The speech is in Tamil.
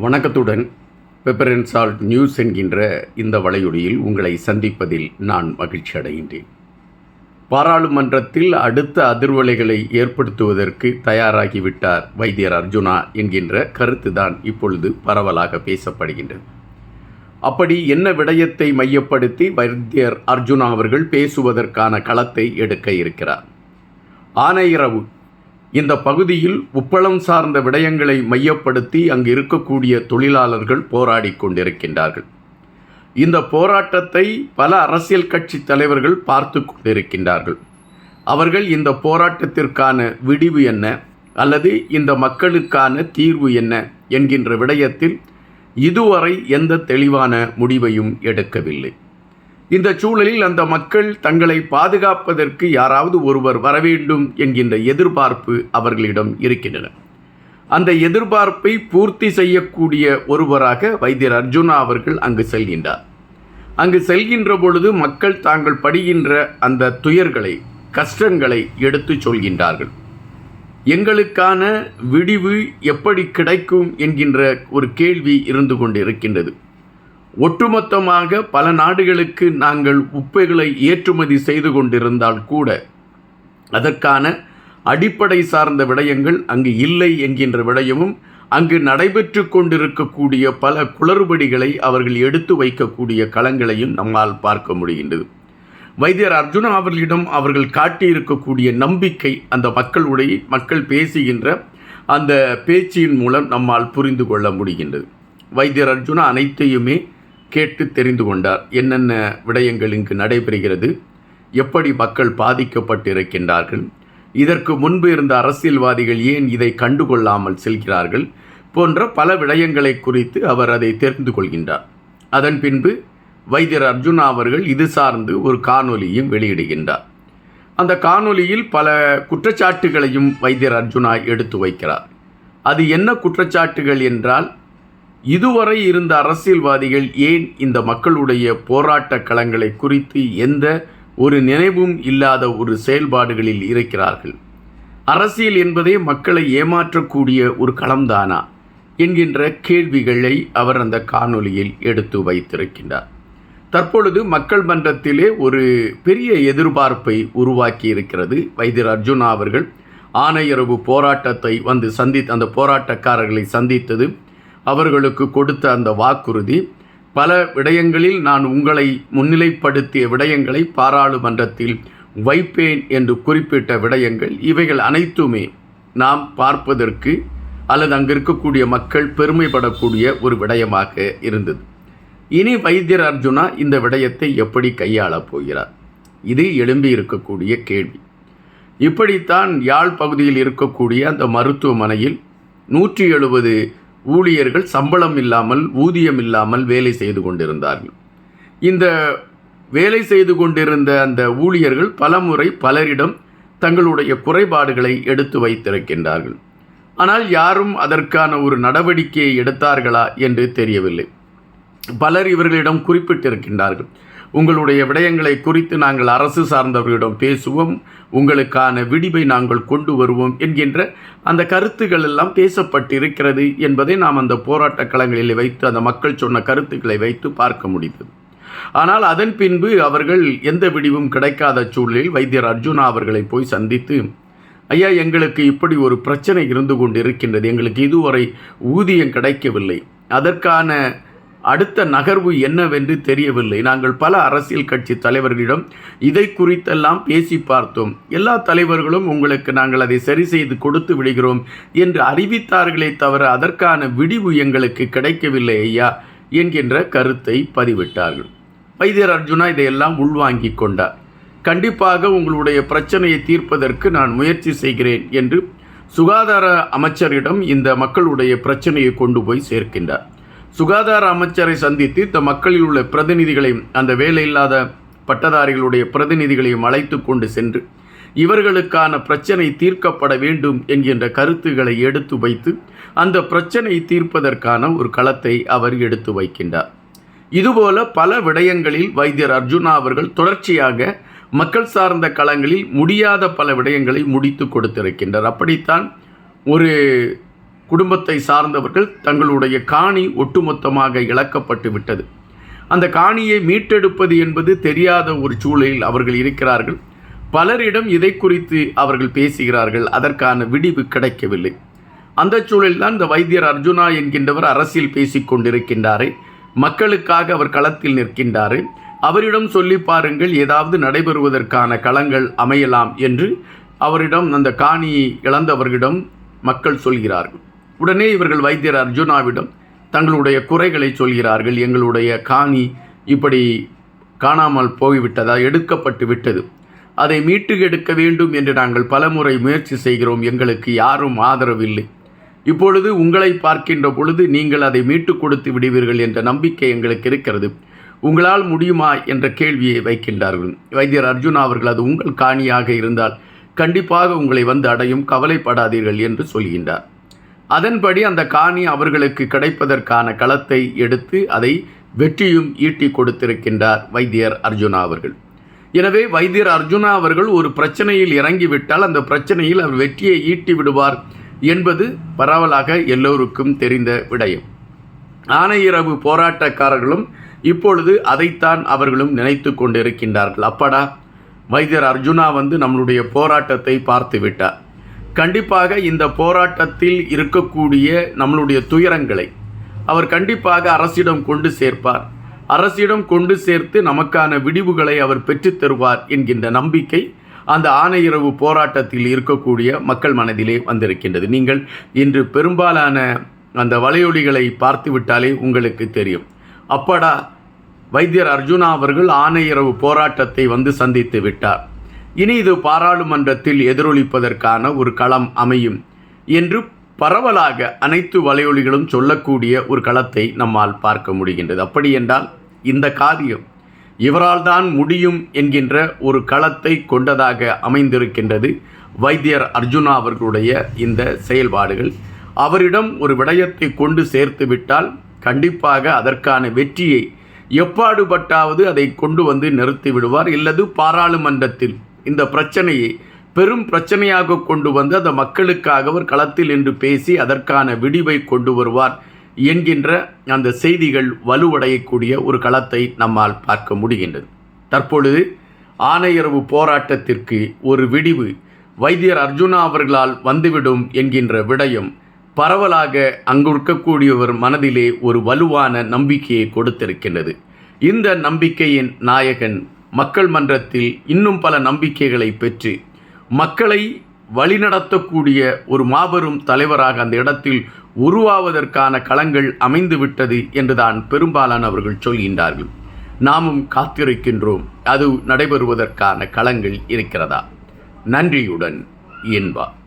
வணக்கத்துடன் பெப்பர் அண்ட் சால்ட் நியூஸ் என்கின்ற இந்த வலையொலியில் உங்களை சந்திப்பதில் நான் மகிழ்ச்சி அடைகின்றேன். பாராளுமன்றத்தில் அடுத்த அதிர்வலைகளை ஏற்படுத்துவதற்கு தயாராகிவிட்டார் வைத்தியர் அர்ஜுனா என்கின்ற கருத்துதான் இப்பொழுது பரவலாக பேசப்படுகின்றது. அப்படி என்ன விடயத்தை மையப்படுத்தி வைத்தியர் அர்ஜுனா அவர்கள் பேசுவதற்கான களத்தை எடுக்க இருக்கிறார்? ஆனையிரவு இந்த பகுதியில் உப்பளம் சார்ந்த விடயங்களை மையப்படுத்தி அங்கு இருக்கக்கூடிய தொழிலாளர்கள் போராடி கொண்டிருக்கின்றார்கள். இந்த போராட்டத்தை பல அரசியல் கட்சி தலைவர்கள் பார்த்து கொண்டிருக்கின்றார்கள். அவர்கள் இந்த போராட்டத்திற்கான விடிவு என்ன? அல்லது இந்த மக்களுக்கான தீர்வு என்ன? என்கின்ற விடயத்தில் இதுவரை எந்த தெளிவான முடிவையும் எடுக்கவில்லை. இந்த சூழலில் அந்த மக்கள் தங்களை பாதுகாப்பதற்கு யாராவது ஒருவர் வரவேண்டும் என்கின்ற எதிர்பார்ப்பு அவர்களிடம் இருக்கின்றன. அந்த எதிர்பார்ப்பை பூர்த்தி செய்யக்கூடிய ஒருவராக வைத்தியர் அர்ஜுனா அவர்கள் அங்கு செல்கின்றார். அங்கு செல்கின்ற பொழுது மக்கள் தாங்கள் படுகின்ற அந்த துயர்களை கஷ்டங்களை எடுத்து சொல்கின்றார்கள். எங்களுக்கான விடிவு எப்படி கிடைக்கும் என்கின்ற ஒரு கேள்வி இருந்து கொண்டிருக்கின்றது. ஒட்டுமொத்தமாக பல நாடுகளுக்கு நாங்கள் உப்பைகளை ஏற்றுமதி செய்து கொண்டிருந்தால் கூட அதற்கான அடிப்படை சார்ந்த விடயங்கள் அங்கு இல்லை என்கின்ற விடயமும் அங்கு நடைபெற்று கொண்டிருக்கக்கூடிய பல குளறுபடிகளை அவர்கள் எடுத்து வைக்கக்கூடிய களங்களையும் நம்மால் பார்க்க முடிகின்றது. வைத்தியர் அர்ஜுனா அவர்களிடம் அவர்கள் காட்டியிருக்கக்கூடிய நம்பிக்கை அந்த மக்களுடைய மக்கள் பேசுகின்ற அந்த பேச்சின் மூலம் நம்மால் புரிந்து கொள்ள முடிகின்றது. வைத்தியர் அர்ஜுனா அனைத்தையுமே கேட்டு தெரிந்து கொண்டார் என்னென்ன விடயங்கள் இங்கு நடைபெறுகிறது எப்படி மக்கள் பாதிக்கப்பட்டிருக்கின்றார்கள் இதற்கு முன்பு இருந்த அரசியல்வாதிகள் ஏன் இதை கண்டுகொள்ளாமல் செல்கிறார்கள் போன்ற பல விடயங்களை குறித்து அவர் அதை தெரிந்து கொள்கின்றார். அதன் பின்பு வைத்தியர் அர்ஜுனா அவர்கள் இது சார்ந்து ஒரு காணொலியும் வெளியிடுகின்றார். அந்த காணொலியில் பல குற்றச்சாட்டுகளையும் வைத்தியர் அர்ஜுனா எடுத்து வைக்கிறார். அது என்ன குற்றச்சாட்டுகள் என்றால் இதுவரை இருந்த அரசியல்வாதிகள் ஏன் இந்த மக்களுடைய போராட்ட களங்களை குறித்து எந்த ஒரு நினைவும் இல்லாத ஒரு செயல்பாடுகளில் இருக்கிறார்கள்? அரசியல் என்பதே மக்களை ஏமாற்றக்கூடிய ஒரு களம்தானா? என்கின்ற கேள்விகளை அவர் அந்த காணொலியில் எடுத்து வைத்திருக்கின்றார். தற்பொழுது மக்கள் மன்றத்திலே ஒரு பெரிய எதிர்பார்ப்பை உருவாக்கி இருக்கிறது வைத்தியர் அர்ஜுனா அவர்கள். ஆணையரவு போராட்டத்தை வந்து சந்தி அந்த போராட்டக்காரர்களை சந்தித்தது அவர்களுக்கு கொடுத்த அந்த வாக்குறுதி பல விடயங்களில் நான் உங்களை முன்னிலைப்படுத்திய விடயங்களை பாராளுமன்றத்தில் வைப்பேன் என்று குறிப்பிட்ட விடயங்கள் இவைகள் அனைத்துமே நாம் பார்ப்பதற்கு அல்லது அங்கு இருக்கக்கூடிய மக்கள் பெருமைப்படக்கூடிய ஒரு விடயமாக இருந்தது. இனி வைத்தியர் அர்ஜுனா இந்த விடயத்தை எப்படி கையாளப் போகிறார்? இது எழும்பி இருக்கக்கூடிய கேள்வி. இப்படித்தான் யாழ் பகுதியில் இருக்கக்கூடிய அந்த மருத்துவமனையில் நூற்றி எழுபது ஊழியர்கள் சம்பளம் இல்லாமல் ஊதியம் இல்லாமல் வேலை செய்து கொண்டிருந்தார்கள். இந்த வேலை செய்து கொண்டிருந்த அந்த ஊழியர்கள் பலமுறை பலரிடம் தங்களுடைய குறைபாடுகளை எடுத்து வைத்திருக்கின்றார்கள். ஆனால் யாரும் அதற்கான ஒரு நடவடிக்கையை எடுத்தார்களா என்று தெரியவில்லை. பலர் இவர்களிடம் குறிப்பிட்டிருக்கின்றார்கள். உங்களுடைய விடயங்களை குறித்து நாங்கள் அரசு சார்ந்தவர்களிடம் பேசுவோம். உங்களுக்கான விடிவை நாங்கள் கொண்டு வருவோம் என்கின்ற அந்த கருத்துக்கள் எல்லாம் பேசப்பட்டிருக்கிறது என்பதை நாம் அந்த போராட்ட களங்களில் வைத்து அந்த மக்கள் சொன்ன கருத்துக்களை வைத்து பார்க்க முடிந்தது. ஆனால் அதன் பின்பு அவர்கள் எந்த விடிவும் கிடைக்காத சூழலில் வைத்தியர் அர்ஜுனா அவர்களை போய் சந்தித்து ஐயா எங்களுக்கு இப்படி ஒரு பிரச்சனை இருந்து கொண்டு இருக்கின்றது எங்களுக்கு இதுவரை ஊதியம் கிடைக்கவில்லை. அதற்கான அடுத்த நகர்வு என்னவென்று தெரியவில்லை. நாங்கள் பல அரசியல் கட்சி தலைவர்களிடம் இதை குறித்தெல்லாம் பேசி பார்த்தோம். எல்லா தலைவர்களும் உங்களுக்கு நாங்கள் அதை சரி செய்து கொடுத்து விடுகிறோம் என்று அறிவித்தார்களே தவிர அதற்கான விடிவு எங்களுக்கு கிடைக்கவில்லை ஐயா என்கின்ற கருத்தை பதிவிட்டார்கள். வைத்தியர் அர்ஜுனா இதையெல்லாம் உள்வாங்கிக் கொண்டார். கண்டிப்பாக உங்களுடைய பிரச்சனையை தீர்ப்பதற்கு நான் முயற்சி செய்கிறேன் என்று சுகாதார அமைச்சரிடம் இந்த மக்களுடைய பிரச்சனையை கொண்டு போய் சேர்க்கின்றார். சுகாதார அமைச்சரை சந்தித்து இந்த மக்களில் உள்ள பிரதிநிதிகளையும் அந்த வேலையில்லாத பட்டதாரிகளுடைய பிரதிநிதிகளையும் அழைத்து கொண்டு சென்று இவர்களுக்கான பிரச்சனை தீர்க்கப்பட வேண்டும் என்கின்ற கருத்துக்களை எடுத்து வைத்து அந்த பிரச்சனை தீர்ப்பதற்கான ஒரு களத்தை அவர் எடுத்து வைக்கின்றார். இதுபோல பல விடயங்களில் வைத்தியர் அர்ஜுனா அவர்கள் தொடர்ச்சியாக மக்கள் சார்ந்த களங்களில் முடியாத பல விடயங்களை முடித்து கொடுத்திருக்கின்றார். அப்படித்தான் ஒரு குடும்பத்தை சார்ந்தவர்கள் தங்களுடைய காணி ஒட்டுமொத்தமாக இழக்கப்பட்டு விட்டது. அந்த காணியை மீட்டெடுப்பது என்பது தெரியாத ஒரு சூழலில் அவர்கள் இருக்கிறார்கள். பலரிடம் இதை குறித்து அவர்கள் பேசுகிறார்கள். அதற்கான விடிவு கிடைக்கவில்லை. அந்த சூழலில்தான் இந்த வைத்தியர் அர்ஜுனா என்கின்றவர் அரசியல் பேசிக் கொண்டிருக்கின்றாரே. மக்களுக்காக அவர் களத்தில் நிற்கின்றாரே. அவரிடம் சொல்லி பாருங்கள் ஏதாவது நடைபெறுவதற்கான களங்கள் அமையலாம் என்று அவரிடம் அந்த காணியை இழந்தவர்களிடம் மக்கள் சொல்கிறார்கள். உடனே இவர்கள் வைத்தியர் அர்ஜுனாவிடம் தங்களுடைய குறைகளை சொல்கிறார்கள் எங்களுடைய காணி இப்படி காணாமல் போய்விட்டதா? எடுக்கப்பட்டு விட்டது. அதை மீட்டு எடுக்க வேண்டும் என்று நாங்கள் பலமுறை முயற்சி செய்கிறோம். எங்களுக்கு யாரும் ஆதரவில்லை. இப்பொழுது உங்களை பார்க்கின்ற பொழுது நீங்கள் அதை மீட்டு கொடுத்து விடுவீர்கள் என்ற நம்பிக்கை எங்களுக்கு இருக்கிறது. உங்களால் முடியுமா என்ற கேள்வியை வைக்கின்றார்கள். வைத்தியர் அர்ஜுனா அவர்கள் அது உங்கள் காணியாக இருந்தால் கண்டிப்பாக உங்களை வந்து அடையும். கவலைப்படாதீர்கள் என்று சொல்கின்றார். அதன்படி அந்த காணி அவர்களுக்கு கிடைப்பதற்கான களத்தை எடுத்து அதை வெற்றியும் ஈட்டி கொடுத்திருக்கின்றார் வைத்தியர் அர்ஜுனா அவர்கள். எனவே வைத்தியர் அர்ஜுனா அவர்கள் ஒரு பிரச்சனையில் இறங்கிவிட்டால் அந்த பிரச்சனையில் அவர் வெற்றியை ஈட்டி விடுவார் என்பது பரவலாக எல்லோருக்கும் தெரிந்த விடயம். ஆனையிரவு போராட்டக்காரர்களும் இப்பொழுது அதைத்தான் அவர்களும் நினைத்து கொண்டிருக்கின்றார்கள். அப்படா வைத்தியர் அர்ஜுனா வந்து நம்மளுடைய போராட்டத்தை பார்த்து விட்டார். கண்டிப்பாக இந்த போராட்டத்தில் இருக்கக்கூடிய நம்மளுடைய துயரங்களை அவர் கண்டிப்பாக அரசிடம் கொண்டு சேர்ப்பார். அரசிடம் கொண்டு சேர்த்து நமக்கான விடிவுகளை அவர் பெற்றுத் தருவார் என்கின்ற நம்பிக்கை அந்த ஆணையரவு போராட்டத்தில் இருக்கக்கூடிய மக்கள் மனதிலே வந்திருக்கின்றது. நீங்கள் இன்று பெரும்பாலான அந்த வலையொலிகளை பார்த்து விட்டாலே உங்களுக்கு தெரியும். அப்படா வைத்தியர் அர்ஜுனா அவர்கள் ஆணையரவு போராட்டத்தை வந்து சந்தித்து விட்டார். இனி இது பாராளுமன்றத்தில் எதிரொலிப்பதற்கான ஒரு களம் அமையும் என்று பரவலாக அனைத்து வலையொலிகளும் சொல்லக்கூடிய ஒரு களத்தை நம்மால் பார்க்க முடிகின்றது. அப்படி என்றால் இந்த காரியம் இவரால் தான் முடியும் என்கின்ற ஒரு களத்தை கொண்டதாக அமைந்திருக்கின்றது வைத்தியர் அர்ஜுனா அவர்களுடைய இந்த செயல்பாடுகள். அவரிடம் ஒரு விடயத்தை கொண்டு சேர்த்து விட்டால் கண்டிப்பாக அதற்கான வெற்றியை எப்பாடுபட்டாவது அதை கொண்டு வந்து நிறுத்தி விடுவார். இல்லது பாராளுமன்றத்தில் இந்த பிரச்சனையை பெரும் பிரச்சனையாக கொண்டு வந்து அந்த மக்களுக்காக அவர் களத்தில் என்று பேசி அதற்கான விடிவை கொண்டு வருவார் என்கின்ற அந்த செய்திகள் வலுவடையக்கூடிய ஒரு களத்தை நம்மால் பார்க்க முடிகின்றது. தற்பொழுது ஆணையரவு போராட்டத்திற்கு ஒரு விடிவு வைத்தியர் அர்ஜுனா அவர்களால் வந்துவிடும் என்கின்ற விடயம் பரவலாக அங்கு இருக்கக்கூடியவர் மனதிலே ஒரு வலுவான நம்பிக்கையை கொடுத்திருக்கின்றது. இந்த நம்பிக்கையின் நாயகன் மக்கள் மன்றத்தில் இன்னும் பல நம்பிக்கைகளை பெற்று மக்களை வழிநடத்தக்கூடிய ஒரு மாபெரும் தலைவராக அந்த இடத்தில் உருவாவதற்கான களங்கள் அமைந்துவிட்டது என்றுதான் பெரும்பாலானவர்கள் சொல்கின்றார்கள். நாமும் காத்திருக்கின்றோம். அது நடைபெறுவதற்கான களங்கள் இருக்கிறதா? நன்றியுடன் என்பார்